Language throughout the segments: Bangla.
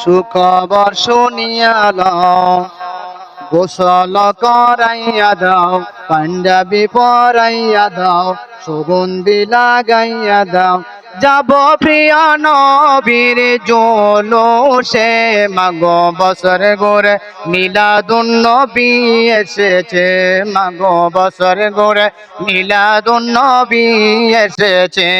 সুখবর শুনিয়া লও গোসল করাইয়া দাও পাঞ্জাবি পরাইয়া দাও সুগন্ধি লাগাইয়া দাও যাব প্রিয় নবীর জোলো সে মাগো বছর গোরে মিলাদুন নবী এসেছে মাগো বছর গোরে মিলাদুন নবী এসেছে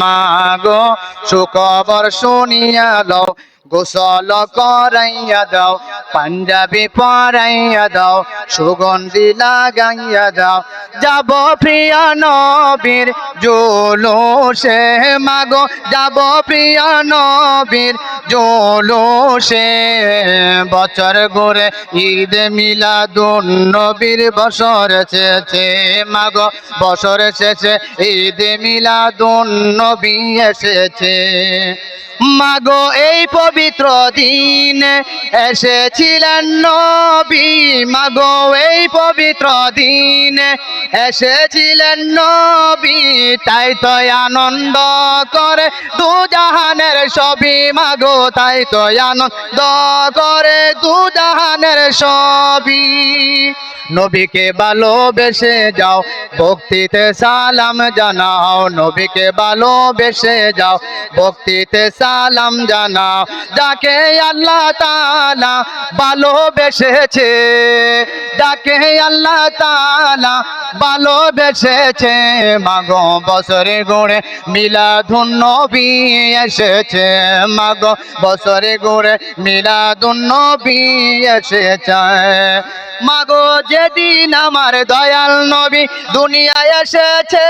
মাগো। সুখবর শুনিয়া লও গোসল করাইয়া দাও, পাঞ্জাবি পরাইয়া দাও, সুগন্ধি লাগাইয়া দাও। যাব প্রিয় নবীর জোলোসে মাগো যাব প্রিয় নবীর। জোলো, সে বছর ঘুরে ঈদ মিলা মিলাদুন নবীর বছর এসেছে মাগো বছর শেষে ঈদ মিলা মিলাদুন নবী এসেছে। মাগো এই পবিত্র দিন এসেছিলেন নবী। মাগো এই পবিত্র দিন এসেছিলেন নবী। তাই তো আনন্দ করে দু জাহানের সবই মাগো, তাই তো আনন্দ করে দু জাহানের সবই। নবীকে ভালোবেসে যাও, ভক্তিতে সালাম জানাও। নবীকে ভালোবেসে যাও, ভক্তিতে সালাম জানাও। যাকে আল্লাহ তাআলা ভালোবেসেছে যাকে আল্লাহ তালা ভালোবেসেছে। মাগো বছরে গোড়ে মিলাদুন নবী এসেছে। মাগো বছরে গোড়ে মিলাদুন নবী এসেছে। মাগো যেদিন আমার দয়াল নবী দুনিয়ায় এসেছে,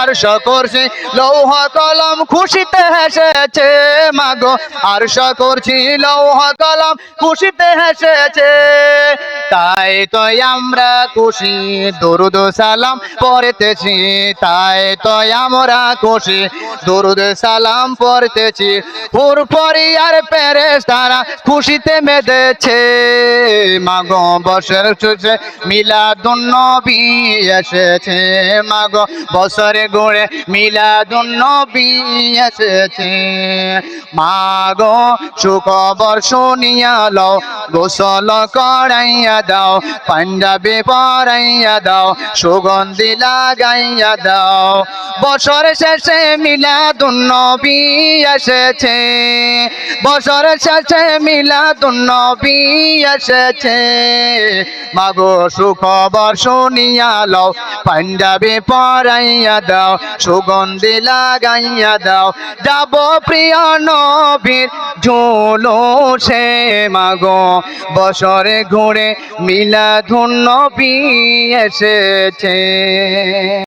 আর করছি লৌহ কলম খুশিতে হেসেছে। মাগো আর করছি লৌহ কলম খুশিতে হেসেছে। তাই তো আমরা খুশি। দরুদ সালাম পড়তেছি, তাই তো আমরা খুশি। দরুদ সালাম পড়তেছি পুর পরিয়ার পেরেস তারা খুশিতে মেদেছে মাগো বছর চুষে মিলাদুন নবী এসেছে। মাগো বছরে গোড়ে মিলাদুন নবী এসেছে। মাগো সুখবর শুনিয়া লও গোসল করাইয়া দাও, পাঞ্জাবি পরাইয়া দাও, সুগন্ধি লাগাইয়া দাও। বছর শেষে মিলাদুন নবী এসেছে। বছর শেষে মিলাদুন নবী এসেছে। মাগো সুখবর শুনিয়া লও, পাঞ্জাবি পরাইয়া দাও, সুগন্ধি লাগাইয়া দাও। যাব প্রিয় নবীর ঝোলো সে মাগো। বছরে ঘুরে মিলাধুন্ন এসেছে।